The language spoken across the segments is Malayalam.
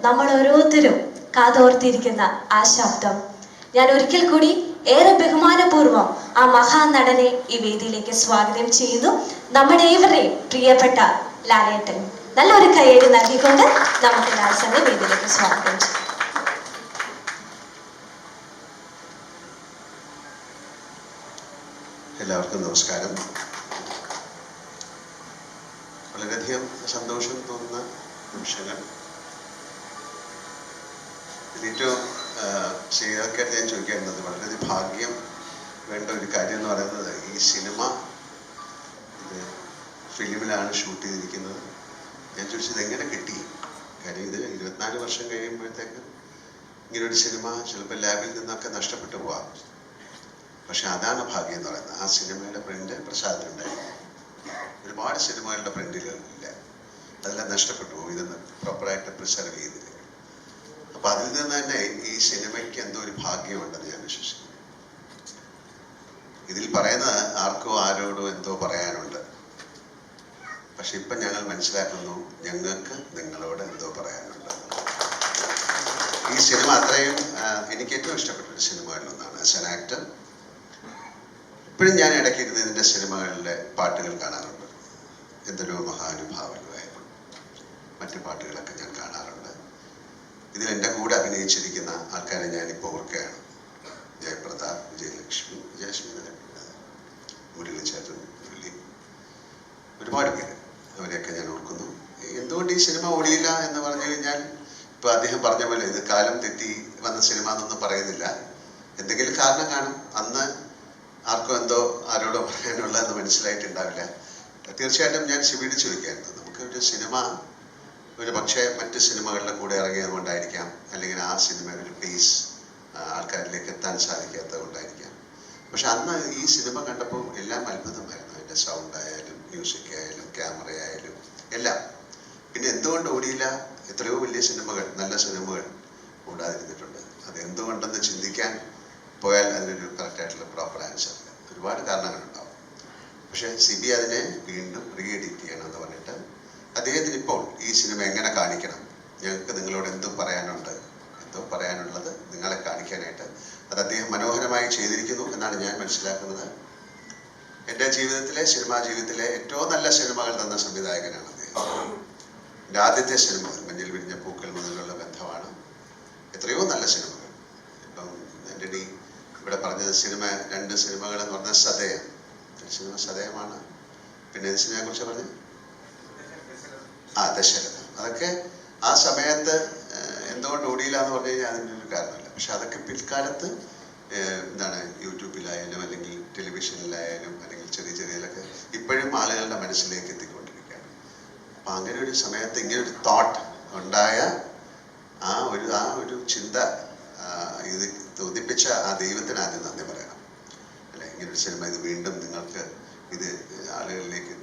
നമ്മൾ ഓരോരുത്തരും കാതോർത്തിരിക്കുന്ന ആ ശബ്ദം. ഞാൻ ഒരിക്കൽ കൂടി ഏറെ ബഹുമാനപൂർവം ആ മഹാനടനെ ഈ വേദിയിലേക്ക് സ്വാഗതം ചെയ്യുന്നു. നമ്മുടെ ഏവരുടെയും പ്രിയപ്പെട്ട ലാലേട്ടൻ. നല്ലൊരു കയ്യടി നൽകിക്കൊണ്ട് നമുക്ക് ലാൽസന്റെ വേദിയിലേക്ക് സ്വാഗതം ചെയ്യാം. എല്ലാവർക്കും നമസ്കാരം. വളരെയധികം സന്തോഷം തോന്നുന്ന നിമിഷങ്ങൾ. ഇതിൽ ഏറ്റവും ശ്രീകാർക്കായിട്ട് ഞാൻ ചോദിക്കേണ്ടത് വളരെ ഭാഗ്യം വേണ്ട ഒരു കാര്യം എന്ന് പറയുന്നത് ഈ സിനിമ ഇത് ഫിലിമിലാണ് ഷൂട്ട് ചെയ്തിരിക്കുന്നത്. ഞാൻ ചോദിച്ചത് എങ്ങനെ കിട്ടി? കാര്യം ഇത് ഇരുപത്തിനാല് വർഷം കഴിയുമ്പോഴത്തേക്ക് ഇങ്ങനൊരു സിനിമ ചിലപ്പോൾ ലാബിൽ നിന്നൊക്കെ നഷ്ടപ്പെട്ടു പോവാം. പക്ഷെ അതാണ് ഭാഗ്യം എന്ന് പറയുന്നത്. ആ സിനിമയുടെ പ്രിന്റ് പ്രസാദിനുണ്ടായിരുന്നു ഒരുപാട് സിനിമകളുടെ പ്രിന്റുകൾ ഇല്ല അതെല്ലാം നഷ്ടപ്പെട്ടു പോകും ഇതൊന്ന് പ്രോപ്പറായിട്ട് പ്രിസർവ് ചെയ്തില്ലെങ്കിൽ അപ്പൊ അതിൽ നിന്ന് തന്നെ ഈ സിനിമയ്ക്ക് എന്തോ ഒരു ഭാഗ്യമുണ്ടെന്ന് ഞാൻ വിശ്വസിക്കുന്നു. ഇതിൽ പറയുന്നത് ആർക്കോ ആരോടോ എന്തോ പറയാനുണ്ട്. പക്ഷെ ഇപ്പൊ ഞങ്ങൾ മനസ്സിലാക്കുന്നു ഞങ്ങൾക്ക് നിങ്ങളോട് എന്തോ പറയാനുണ്ട്. ഈ സിനിമ അത്രയും എനിക്ക് ഏറ്റവും ഇഷ്ടപ്പെട്ട ഒരു സിനിമകളിലൊന്നാണ് ആസ് ആൻ ആക്ടർ ഇപ്പോഴും ഞാൻ ഇടയ്ക്ക് ഇരുന്ന് ഇതിന്റെ സിനിമകളിലെ പാട്ടുകൾ കാണാറുണ്ട്. എന്തൊരു മഹാനുഭാവനുമായിരുന്നു മറ്റു പാട്ടുകളൊക്കെ ഞാൻ കാണാറുണ്ട്. ഇതിൽ എന്റെ കൂടെ അഭിനയിച്ചിരിക്കുന്ന ആൾക്കാരെ ഞാനിപ്പോൾ ഓർക്കുകയാണ്. ജയപ്രതാപ് വിജയലക്ഷ്മി വിജയലക്ഷ്മി പേര്? മുരളിച്ചേട്ടൻ മുരളി. ഒരുപാട് പേര് അവരെയൊക്കെ ഞാൻ ഓർക്കുന്നു. എന്തുകൊണ്ട് ഈ സിനിമ ഓടിയില്ല എന്ന് പറഞ്ഞു കഴിഞ്ഞാൽ ഇപ്പോൾ അദ്ദേഹം പറഞ്ഞ പോലെ ഇത് കാലം തെറ്റി വന്ന സിനിമ എന്നൊന്നും പറയുന്നില്ല. എന്തെങ്കിലും കാരണം കാണും. അന്ന് ആർക്കും എന്തോ ആരോടോ പറയാനുള്ളതെന്ന് മനസ്സിലായിട്ടുണ്ടാവില്ല. തീർച്ചയായിട്ടും ഞാൻ ശിവീട് വയ്ക്കായിരുന്നു നമുക്ക് ഒരു സിനിമ ഒരു പക്ഷേ മറ്റ് സിനിമകളുടെ കൂടെ ഇറങ്ങിയത് കൊണ്ടായിരിക്കാം അല്ലെങ്കിൽ ആ സിനിമയുടെ പേസ് ആൾക്കാരിലേക്ക് എത്താൻ സാധിക്കാത്തത് കൊണ്ടായിരിക്കാം പക്ഷെ അന്ന് ഈ സിനിമ കണ്ടപ്പോൾ എല്ലാം അത്ഭുതമായിരുന്നു. അതിന്റെ സൗണ്ട് ആയാലും മ്യൂസിക് ആയാലും ക്യാമറ ആയാലും എല്ലാം. പിന്നെ എന്തുകൊണ്ട് ഓടിയില്ല? എത്രയോ വലിയ സിനിമകൾ നല്ല സിനിമകൾ ഓടാതിരുന്നിട്ടുണ്ട് അത് എന്തുകൊണ്ടെന്ന് ചിന്തിക്കാൻ പോയാൽ അതിനൊരു കറക്റ്റായിട്ടുള്ള പ്രോപ്പർ ആൻസർ ഒരുപാട് കാരണങ്ങളുണ്ടാവും. പക്ഷേ സിബി അതിനെ വീണ്ടും റീ എഡിറ്റ് ചെയ്യണമെന്ന് പറഞ്ഞിട്ട് അദ്ദേഹത്തിന് ഇപ്പോൾ ഈ സിനിമ എങ്ങനെ കാണിക്കണം? ഞങ്ങൾക്ക് നിങ്ങളോട് എന്തും പറയാനുണ്ട്? എന്തോ പറയാനുള്ളത് നിങ്ങളെ കാണിക്കാനായിട്ട്. അത് അദ്ദേഹം മനോഹരമായി ചെയ്തിരിക്കുന്നു എന്നാണ് ഞാൻ മനസ്സിലാക്കുന്നത്. എന്റെ ജീവിതത്തിലെ സിനിമാ ജീവിതത്തിലെ ഏറ്റവും നല്ല സിനിമകൾ തന്ന സംവിധായകനാണ് അദ്ദേഹം. എന്റെ ആദ്യത്തെ സിനിമ മഞ്ഞിൽ വിരിഞ്ഞ പൂക്കൾ മുതലുള്ള ബന്ധമാണ്. എത്രയോ നല്ല സിനിമകൾ. ഇപ്പം എന്റെ ഡി ഇവിടെ പറഞ്ഞത് സിനിമ രണ്ട് സിനിമകൾ എന്ന് പറഞ്ഞാൽ സതയം സിനിമ സതയമാണ് പിന്നെ സിനിമയെ കുറിച്ച് പറഞ്ഞു ആ ദശരഥം അതൊക്കെ ആ സമയത്ത് എന്തുകൊണ്ട് ഓടിയില്ല എന്ന് പറഞ്ഞു കഴിഞ്ഞാൽ അതിന്റെ ഒരു കാരണമില്ല. പക്ഷെ അതൊക്കെ പിൽക്കാലത്ത് എന്താണ് യൂട്യൂബിലായാലും അല്ലെങ്കിൽ ടെലിവിഷനിലായാലും അല്ലെങ്കിൽ ചെറിയ ചെറിയതിലൊക്കെ ഇപ്പോഴും ആളുകളുടെ മനസ്സിലേക്ക് എത്തിക്കൊണ്ടിരിക്കുകയാണ്. അപ്പം അങ്ങനെ ഒരു സമയത്ത് ഇങ്ങനെ ഒരു തോട്ട് ഉണ്ടായ ആ ഒരു ആ ഒരു ചിന്ത ഇത് തോന്നിപ്പിച്ച ആ ദൈവത്തിന് ആദ്യം നന്ദി പറയണം. അല്ലെ? ഇങ്ങനൊരു സിനിമ ഇത് വീണ്ടും നിങ്ങൾക്ക് ഇത് ആളുകളിലേക്ക്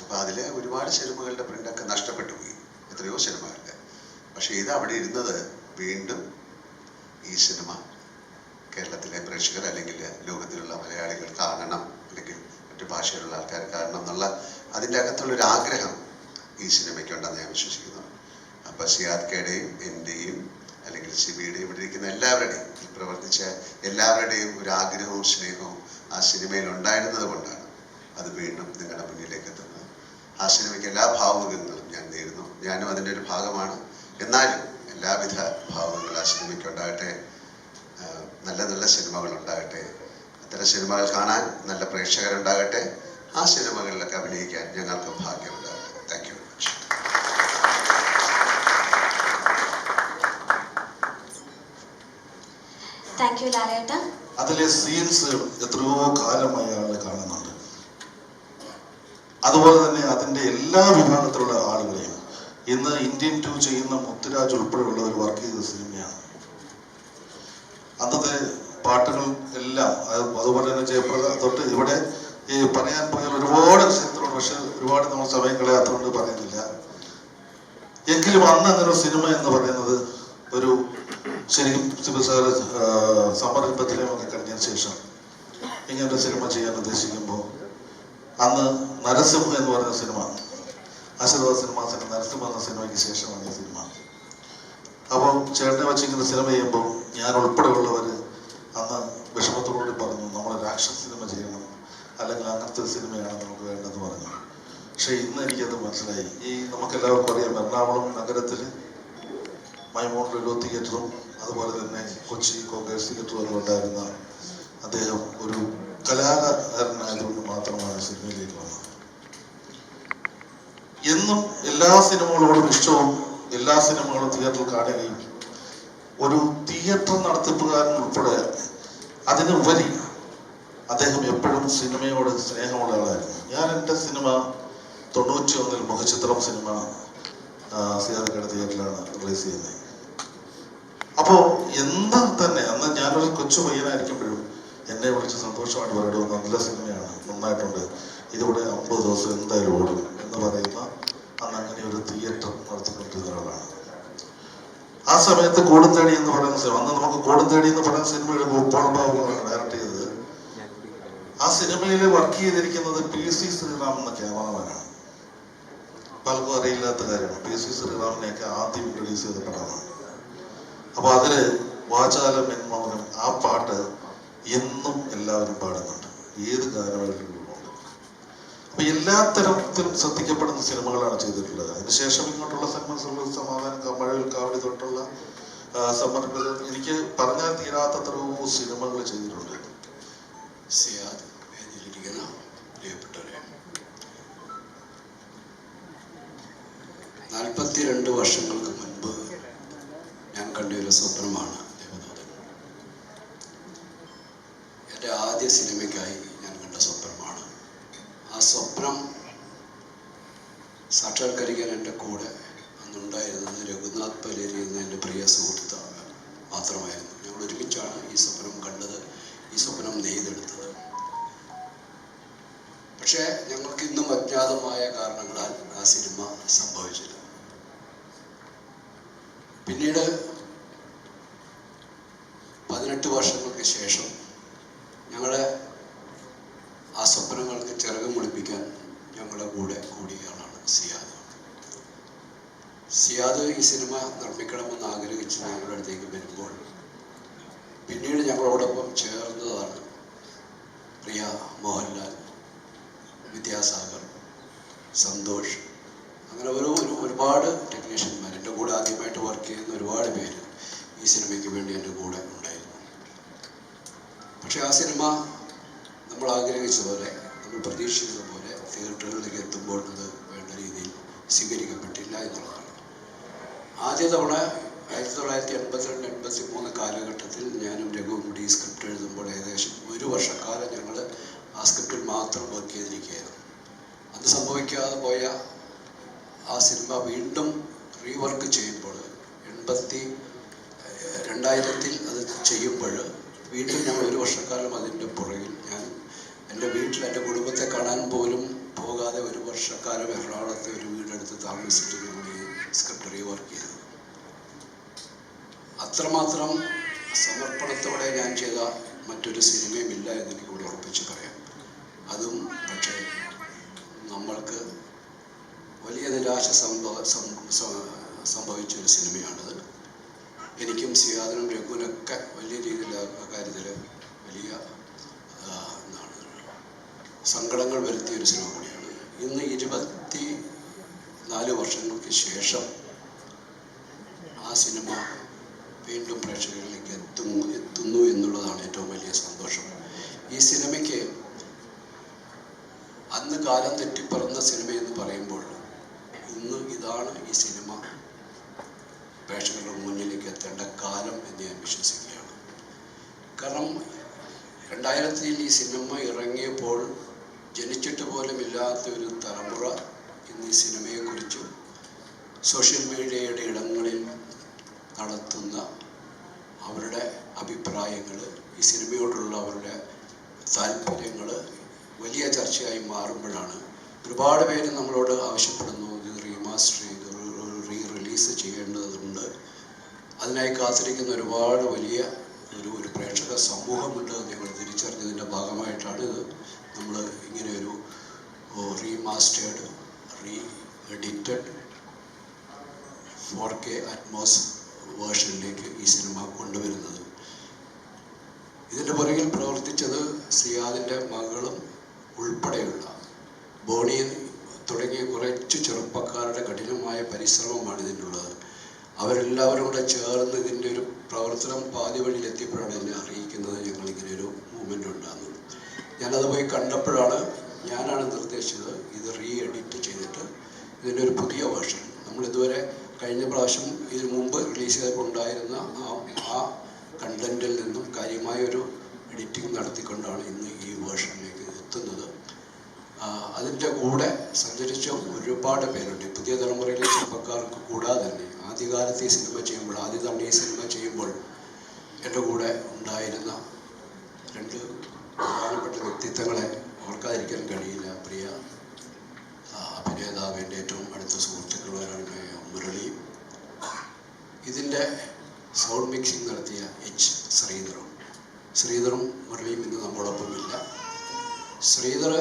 അപ്പോൾ അതിൽ ഒരുപാട് സിനിമകളുടെ പ്രിന്റൊക്കെ നഷ്ടപ്പെട്ടു പോയി. എത്രയോ സിനിമകളുടെ. പക്ഷേ ഇത് അവിടെ ഇരുന്നത് വീണ്ടും ഈ സിനിമ കേരളത്തിലെ പ്രേക്ഷകർ അല്ലെങ്കിൽ ലോകത്തിലുള്ള മലയാളികൾ കാണണം അല്ലെങ്കിൽ മറ്റു ഭാഷയിലുള്ള ആൾക്കാർ കാണണം എന്നുള്ള അതിന്റെ അകത്തുള്ളൊരു ആഗ്രഹം ഈ സിനിമയ്ക്കുണ്ടെന്ന് ഞാൻ വിശ്വസിക്കുന്നു. അപ്പോൾ സിയാദ്ക്കയുടെയും എന്റെയും അല്ലെങ്കിൽ സിബിയുടെയും ഇവിടെ ഇരിക്കുന്ന എല്ലാവരുടെയും പ്രവർത്തിച്ച എല്ലാവരുടെയും ഒരു ആഗ്രഹവും സ്നേഹവും ആ സിനിമയിൽ ഉണ്ടായിരുന്നത് കൊണ്ടാണ് അത് വീണ്ടും നിങ്ങളുടെ മുന്നിലേക്ക് എത്തുന്നത്. ആ സിനിമയ്ക്ക് എല്ലാ ഭാവുകങ്ങളും ഞാൻ നേരുന്നു. ഞാനും അതിന്റെ ഒരു ഭാഗമാണ്. എന്നാലും എല്ലാവിധ ഭാവങ്ങളും ആ സിനിമയ്ക്ക് ഉണ്ടാകട്ടെ. നല്ല നല്ല സിനിമകൾ ഉണ്ടാകട്ടെ. അത്തരം സിനിമകൾ കാണാൻ നല്ല പ്രേക്ഷകരുണ്ടാകട്ടെ. ആ സിനിമകളിലൊക്കെ അഭിനയിക്കാൻ ഞങ്ങൾക്ക് ഭാഗ്യമുണ്ടാകട്ടെ. Thank you very much thank you ലാലേട്ട അതിലെ സീൻസ് എത്രയോ കാലമായി അയാളെ കാണുന്നുണ്ട്. അതുപോലെ എല്ലാ വിഭാഗത്തിലുള്ള ആളുകളെയും ഇന്ന് ഇന്ത്യൻ ടു ചെയ്യുന്ന മുത്തുരാജ് ഉൾപ്പെടെയുള്ളവർ വർക്ക് ചെയ്ത സിനിമയാണ് അന്നത്തെ പാട്ടുകൾ എല്ലാം അത് അതുപോലെ തന്നെ ജയപ്രദ തൊട്ട് ഇവിടെ ഈ പറയാൻ പോയ ഒരുപാട് ചരിത്രമുണ്ട് പക്ഷെ ഒരുപാട് നമ്മൾ സമയം കളയാത്തതുകൊണ്ട് പറയുന്നില്ല. എങ്കിലും അന്ന് അങ്ങനെ ഒരു സിനിമ എന്ന് പറയുന്നത് ഒരു ശരിക്കും സിബിസാര സാർ സമ്മർദ്ദത്തിലുമൊക്കെ കഴിഞ്ഞതിന് ശേഷം ഇങ്ങനൊരു സിനിമ ചെയ്യാൻ ഉദ്ദേശിക്കുമ്പോൾ അന്ന് നരസിംഹം എന്ന് പറയുന്ന സിനിമ ആശീർവാദ സിനിമാസിന്റെ നരസിംഹ സിനിമയ്ക്ക് ശേഷമാണ് ഈ സിനിമ അപ്പോൾ ചേട്ടനെ വെച്ചിങ്ങനെ സിനിമ ചെയ്യുമ്പോൾ ഞാൻ ഉൾപ്പെടെയുള്ളവർ അന്ന് വിഷമത്തോടുകൂടി പറഞ്ഞു നമ്മൾ രാക്ഷസ സിനിമ ചെയ്യണം അല്ലെങ്കിൽ അങ്ങനത്തെ ഒരു സിനിമയാണ് നമുക്ക് വേണ്ടതെന്ന് പറഞ്ഞു. പക്ഷേ ഇന്ന് എനിക്കത് മനസ്സിലായി. ഈ നമുക്കെല്ലാവർക്കും അറിയാം എറണാകുളം നഗരത്തിൽ മൈമോൺ റെഡോ തിയേറ്ററും അതുപോലെ തന്നെ കൊച്ചി കോൺഗ്രസ് തിയേറ്ററും ഉണ്ടായിരുന്ന അദ്ദേഹം ഒരു കലാകാരനായതുകൊണ്ട് മാത്രമാണ് സിനിമയിലേക്ക് വന്നത്. എല്ലാ സിനിമകളോടും ഇഷ്ടവും എല്ലാ സിനിമകളും തിയേറ്ററിൽ കാണുകയും ഒരു തിയേറ്റർ നടത്തിപ്പുകാരൻ ഉൾപ്പെടെ അതിനുപരി അദ്ദേഹം എപ്പോഴും സിനിമയോട് സ്നേഹമുള്ള ആളായിരുന്നു. ഞാൻ എന്റെ സിനിമ തൊണ്ണൂറ്റി ഒന്നിൽ മുഖചിത്രം സിനിമ സിയാദക്കട തിയേറ്ററിലാണ് റിലീസ് ചെയ്യുന്നത്. അപ്പോൾ എന്താ തന്നെ അന്ന് ഞാനൊരു കൊച്ചു പയ്യനായിരിക്കുമ്പോഴും എന്നെ വിളിച്ച് സന്തോഷമായിട്ട് പറയുന്നത് നല്ല സിനിമയാണ് നന്നായിട്ടുണ്ട്. ഇതിവിടെ അമ്പത് ദിവസം എന്തായാലും ഓടും എന്ന് പറയുന്ന അന്ന് അങ്ങനെ ഒരു തിയേറ്റർ നടത്തിക്കൊണ്ടിരുന്ന ഒരാളാണ് ആ സമയത്ത് കൂടുന്തേടി എന്ന് പറയുന്ന സിനിമ. അന്ന് നമുക്ക് കൂടുന്തേടി എന്ന് പറയുന്ന സിനിമയുടെ ബാബുവാണ് ഡയറക്ട് ചെയ്തത്. ആ സിനിമയിൽ വർക്ക് ചെയ്തിരിക്കുന്നത് പി സി ശ്രീറാം എന്ന ക്യാമറമാനാണ്. പലർക്കും അറിയില്ലാത്ത കാര്യമാണ്. പി സി ശ്രീറാമിനെയൊക്കെ ആദ്യം റിലീസ് ചെയ്ത പടമാണ്. അപ്പൊ അതിൽ വാചാലം പറഞ്ഞ ആ പാട്ട് എന്നും എല്ലാവരും പാടുന്നുണ്ട്. ഏത് അപ്പൊ എല്ലാ തരത്തിലും ശ്രദ്ധിക്കപ്പെടുന്ന സിനിമകളാണ് ചെയ്തിട്ടുള്ളത്. അതിനുശേഷം ഇങ്ങോട്ടുള്ള സിനിമ സമാധാനം കമഴൽ കാവടി തൊട്ടുള്ള സമ്മർദ്ദം എനിക്ക് പറഞ്ഞാൽ തീരാത്തത്ര സിനിമകൾ ചെയ്തിട്ടുണ്ട്. സിയാദ് വേദിയിലിരിക്കുന്ന നാൽപ്പത്തിരണ്ട് വർഷങ്ങൾക്ക് മുൻപ് ഞാൻ കണ്ടൊരു സ്വപ്നമാണ് ദേവദൂതൻ എന്റെ ആദ്യ സിനിമയ്ക്കായി ഞാൻ കണ്ട സ്വപ്നമാണ് ആ സ്വപ്നം സാക്ഷാത്കരിക്കാൻ എന്റെ കൂടെ അന്നുണ്ടായിരുന്നത് രഘുനാഥ് പലേരി എന്ന എന്റെ പ്രിയ സുഹൃത്ത് മാത്രമായിരുന്നു. ഞങ്ങൾ ഒരുമിച്ചാണ് ഈ സ്വപ്നം കണ്ടത് ഈ സ്വപ്നം നെയ്തെടുത്തത്. പക്ഷേ ഞങ്ങൾക്ക് ഇന്നും അജ്ഞാതമായ കാരണങ്ങളാൽ ആ സിനിമ സംഭവിച്ചില്ല. പിന്നീട് പതിനെട്ട് വർഷങ്ങൾക്ക് ശേഷം ഞങ്ങളെ ആ സ്വപ്നങ്ങൾക്ക് ചിറകം മുളിപ്പിക്കാൻ ഞങ്ങളുടെ കൂടെ കൂടിയ ആളാണ് സിയാദ് ഈ സിനിമ നിർമ്മിക്കണമെന്ന് ആഗ്രഹിച്ച് ഞങ്ങളുടെ അടുത്തേക്ക് വരുമ്പോൾ പിന്നീട് ഞങ്ങളോടൊപ്പം ചേർന്നതാണ് പ്രിയ മോഹൻലാൽ വിദ്യാസാഗർ സന്തോഷ്. അങ്ങനെ ഒരു ഒരുപാട് ടെക്നീഷ്യന്മാർ എന്റെ കൂടെ ആദ്യമായിട്ട് വർക്ക് ചെയ്യുന്ന ഒരുപാട് പേര് ഈ സിനിമയ്ക്ക് വേണ്ടി എന്റെ കൂടെ ഉണ്ടായിരുന്നു. പക്ഷേ ആ സിനിമ നമ്മൾ ആഗ്രഹിച്ചതുപോലെ നമ്മൾ പ്രതീക്ഷിച്ചതുപോലെ തിയേറ്ററുകളിലേക്ക് എത്തുമ്പോൾ അത് വേണ്ട രീതിയിൽ സ്വീകരിക്കപ്പെട്ടില്ല എന്നുള്ളതാണ്. ആദ്യ തവണ ആയിരത്തി തൊള്ളായിരത്തി എൺപത്തിരണ്ട് എൺപത്തി മൂന്ന് കാലഘട്ടത്തിൽ ഞാനും രഘുവും കൂടി ഈ സ്ക്രിപ്റ്റ് എഴുതുമ്പോൾ ഏകദേശം ഒരു വർഷക്കാലം ഞങ്ങൾ ആ സ്ക്രിപ്റ്റിൽ മാത്രം വർക്ക് ചെയ്തിരിക്കുകയായിരുന്നു. അത് സംഭവിക്കാതെ പോയ ആ സിനിമ വീണ്ടും റീവർക്ക് ചെയ്യുമ്പോൾ എൺപത്തി രണ്ടായിരത്തിൽ അത് ചെയ്യുമ്പോൾ വീണ്ടും ഞങ്ങൾ ഒരു വർഷക്കാലം അതിന്റെ പുറകിൽ ഞാൻ എന്റെ വീട്ടിൽ എന്റെ കുടുംബത്തെ കാണാൻ പോലും പോകാതെ ഒരു വർഷക്കാലം എറണാകുളത്തെ ഒരു വീടെടുത്ത് താമസിച്ചിരുന്നു. സ്ക്രിപ്റ്റ് റീവർക്ക് ചെയ്തത് അത്രമാത്രം സമർപ്പണത്തോടെ ഞാൻ ചെയ്ത മറ്റൊരു സിനിമയും ഇല്ല എന്ന് എനിക്ക് കൂടി ഉറപ്പിച്ച് പറയാം. അതും പക്ഷേ നമ്മൾക്ക് വലിയ നിരാശ സംഭവ സംഭവിച്ചൊരു സിനിമയാണത്. എനിക്കും സിയാദിനും രഘുവിനൊക്കെ വലിയ രീതിയിൽ കാര്യത്തിൽ വലിയ സങ്കടങ്ങൾ വരുത്തിയ ഒരു സിനിമ കൂടിയാണ്. ഇന്ന് ഇരുപത്തി നാല് വർഷങ്ങൾക്ക് ശേഷം ആ സിനിമ വീണ്ടും പ്രേക്ഷകരിലേക്ക് എത്തുന്നു എത്തുന്നു എന്നുള്ളതാണ് ഏറ്റവും വലിയ സന്തോഷം. ഈ സിനിമയ്ക്ക് അന്ന് കാലം തെറ്റിപ്പറന്ന സിനിമ എന്ന് പറയുമ്പോൾ ഇന്ന് ഇതാണ് ഈ സിനിമ പ്രേക്ഷകരുടെ മുന്നിലേക്ക് എത്തേണ്ട കാലം എന്ന് ഞാൻ വിശ്വസിക്കുകയാണ്. കാരണം രണ്ടായിരത്തിൽ ഈ സിനിമ ഇറങ്ങിയപ്പോൾ ജനിച്ചിട്ട് പോലും ഇല്ലാത്ത ഒരു തലമുറ ഇന്ന് ഈ സിനിമയെക്കുറിച്ചും സോഷ്യൽ മീഡിയയുടെ ഇടങ്ങളിൽ നടത്തുന്ന അവരുടെ അഭിപ്രായങ്ങൾ ഈ സിനിമയോടുള്ള അവരുടെ താല്പര്യങ്ങൾ വലിയ ചർച്ചയായി മാറുമ്പോഴാണ് ഒരുപാട് പേര് നമ്മളോട് ആവശ്യപ്പെടുന്നു ഇത് റീമാസ്റ്റർ ചെയ്ത് റീ റിലീസ് ചെയ്യേണ്ടതുണ്ട്. അതിനായി കാത്തിരിക്കുന്ന ഒരുപാട് വലിയ ഒരു ഒരു പ്രേക്ഷക സമൂഹമുണ്ട് എന്ന് ഞങ്ങൾ തിരിച്ചറിഞ്ഞതിന്റെ ഭാഗമായിട്ടാണ് ഇത് നമ്മൾ ഇങ്ങനെ ഒരു remastered re edited four K Atmos വേർഷനിലേക്ക് ഈ സിനിമ കൊണ്ടുവരുന്നത്. ഇതിന്റെ പുറകിൽ പ്രവർത്തിച്ചത് സിയാദിന്റെ മകളും ഉൾപ്പെടെയുള്ള ബോണി തുടങ്ങിയ കുറച്ച് ചെറുപ്പക്കാരുടെ കഠിനമായ പരിശ്രമമാണ് ഇതിനുള്ളത്. അവരെല്ലാവരും കൂടെ ചേർന്ന് ഇതിന്റെ ഒരു പ്രവർത്തനം പാതി വഴിയിൽ എത്തിയപ്പോഴാണ് എന്നെ അറിയിക്കുന്നത് ഞങ്ങളിങ്ങനെ ഒരു മൂവ്മെന്റ് ഉണ്ടാകുന്നത്. ഞാനത് പോയി കണ്ടപ്പോഴാണ് ഞാനാണ് നിർദ്ദേശിച്ചത് ഇത് റീ എഡിറ്റ് ചെയ്തിട്ട് ഇതിന്റെ ഒരു പുതിയ വേർഷൻ നമ്മളിതുവരെ കഴിഞ്ഞ പ്രാവശ്യം ഇതിനു മുമ്പ് റിലീസ് ചെയ്തപ്പോണ്ടായിരുന്ന ആ ആ കണ്ടന്റിൽ നിന്നും കാര്യമായൊരു എഡിറ്റിംഗ് നടത്തിക്കൊണ്ടാണ് ഇന്ന് ഈ വേർഷനിലേക്ക് എത്തുന്നത്. അതിന്റെ കൂടെ സഞ്ചരിച്ച ഒരുപാട് പേരുണ്ട്. പുതിയ തലമുറയിലെ ചെറുപ്പക്കാർക്ക് കൂടാതെ തന്നെ ആദ്യകാലത്ത് ഈ സിനിമ ചെയ്യുമ്പോൾ ആദ്യ തവണ ഈ സിനിമ ചെയ്യുമ്പോൾ എന്റെ കൂടെ ഉണ്ടായിരുന്ന രണ്ട് പ്രധാനപ്പെട്ട വ്യക്തിത്വങ്ങളെ ഓർക്കാതിരിക്കാൻ കഴിയില്ല. പ്രിയ അഭിനേതാവിന്റെ ഏറ്റവും അടുത്ത സുഹൃത്തുക്കളാണ് മുരളി. ഇതിന്റെ സൗണ്ട് മിക്സിംഗ് നടത്തിയ എച്ച് ശ്രീധറും. ശ്രീധറും മുരളിയും ഇന്ന് നമ്മോടൊപ്പമില്ല. ശ്രീധർ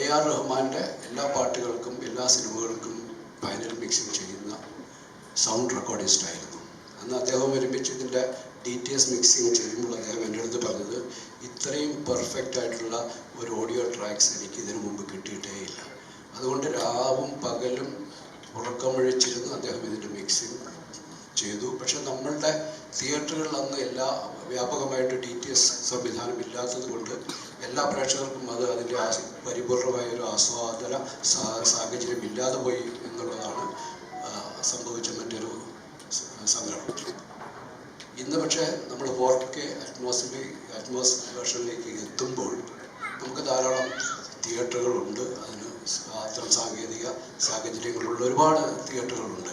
എ ആർ റഹ്മാന്റെ എല്ലാ പാട്ടുകൾക്കും എല്ലാ സിനിമകൾക്കും ഫൈനൽ മിക്സിംഗ് ചെയ്യുന്ന സൗണ്ട് റെക്കോർഡിസ്റ്റ് ആയിരുന്നു. അന്ന് അദ്ദേഹം ഒരുമിച്ച് ഇതിന്റെ ഡി ടി എസ് മിക്സിംഗ് ചെയ്യുമ്പോൾ അദ്ദേഹം എന്റെ അടുത്ത് പറഞ്ഞത് ഇത്രയും പെർഫെക്റ്റ് ആയിട്ടുള്ള ഒരു ഓഡിയോ ട്രാക്സ് എനിക്ക് ഇതിനു മുമ്പ് കിട്ടിയിട്ടേ ഇല്ല. അതുകൊണ്ട് രാവും പകലും ഉറക്കമൊഴിച്ചിരുന്ന് അദ്ദേഹം ഇതിന്റെ മിക്സിങ് ചെയ്തു. പക്ഷെ നമ്മളുടെ തിയേറ്ററുകളിൽ അന്ന് എല്ലാ വ്യാപകമായിട്ട് ഡി ടി എസ് സംവിധാനം ഇല്ലാത്തത് കൊണ്ട് എല്ലാ പ്രേക്ഷകർക്കും അത് അതിന്റെ പരിപൂർണമായ ഒരു ആസ്വാദന സാഹചര്യം ഇല്ലാതെ പോയി എന്നുള്ളതാണ് ആ, സംഭവിച്ച മറ്റൊരു സ- സംഗ്രഹം ഇന്ന് പക്ഷേ നമ്മൾ ഫോർ അറ്റ്മോസ്ഫിയർ അറ്റ്മോസ് വേർഷനിലേക്ക് എത്തുമ്പോൾ നമുക്ക് ധാരാളം തിയേറ്ററുകളുണ്ട്. അതിന് അത്തരം സാങ്കേതിക സാഹചര്യങ്ങളുള്ള ഒരുപാട് തിയേറ്ററുകളുണ്ട്.